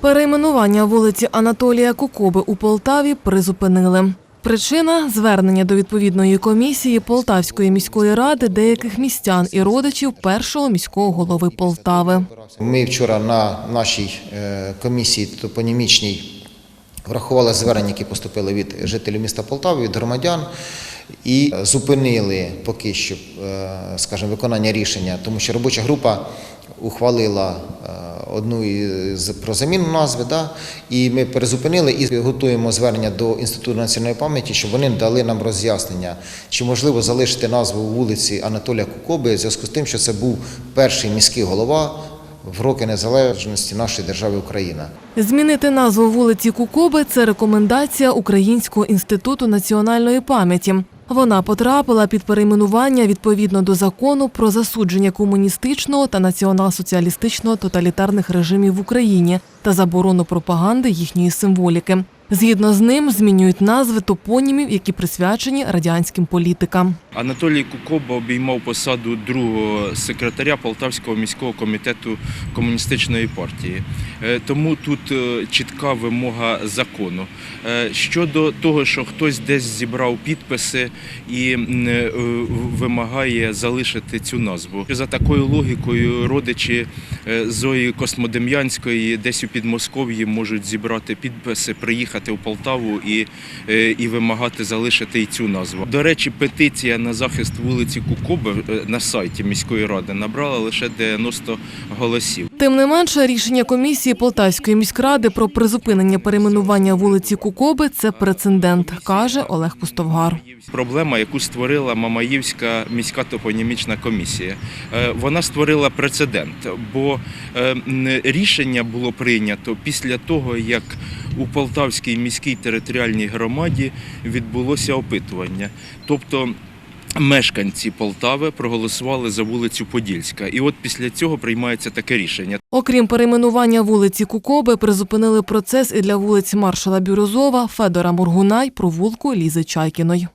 Перейменування вулиці Анатолія Кукоби у Полтаві призупинили. Причина звернення до відповідної комісії Полтавської міської ради деяких містян і родичів першого міського голови Полтави. Ми вчора на нашій е, комісії топонімічній врахували звернення, які поступили від жителів міста Полтави, від громадян, і зупинили поки що, е, скажімо, виконання рішення, тому що робоча група ухвалила е, одну із про заміну назви, да, і ми перезупинили і готуємо звернення до Інституту національної пам'яті, щоб вони дали нам роз'яснення, чи можливо залишити назву вулиці Анатолія Кукоби в зв'язку з тим, що це був перший міський голова в роки незалежності нашої держави Україна. Змінити назву вулиці Кукоби це рекомендація Українського інституту національної пам'яті. Вона потрапила під перейменування відповідно до закону про засудження комуністичного та націонал-соціалістичного тоталітарних режимів в Україні та заборону пропаганди їхньої символіки. Згідно з ним змінюють назви топонімів, які присвячені радянським політикам. Анатолій Кукоба обіймав посаду другого секретаря Полтавського міського комітету комуністичної партії. Е, Тому тут е, чітка вимога закону. Е, Щодо того, що хтось десь зібрав підписи і вимагає залишити цю назву. За такою логікою родичі Зої Космодем'янської десь у Підмосков'ї можуть зібрати підписи, приїхати в Полтаву і, е, і вимагати залишити і цю назву. До речі, петиція на захист вулиці Кукоби е, на сайті міської ради набрала лише 90 голосів. Тим не менше, рішення комісії Полтавської міськради про призупинення перейменування вулиці Кукоби це прецедент, каже Олег Пустовгар. Проблема, яку створила Мамаївська міська топонімічна комісія, Е, вона створила прецедент, бо рішення було прийнято після того, як у Полтавській міській територіальній громаді відбулося опитування. Тобто мешканці Полтави проголосували за вулицю Подільська. І от після цього приймається таке рішення. Окрім перейменування вулиці Кукоби, призупинили процес і для вулиць маршала Бюрозова, Федора Моргуна й провулку Лізи Чайкіної.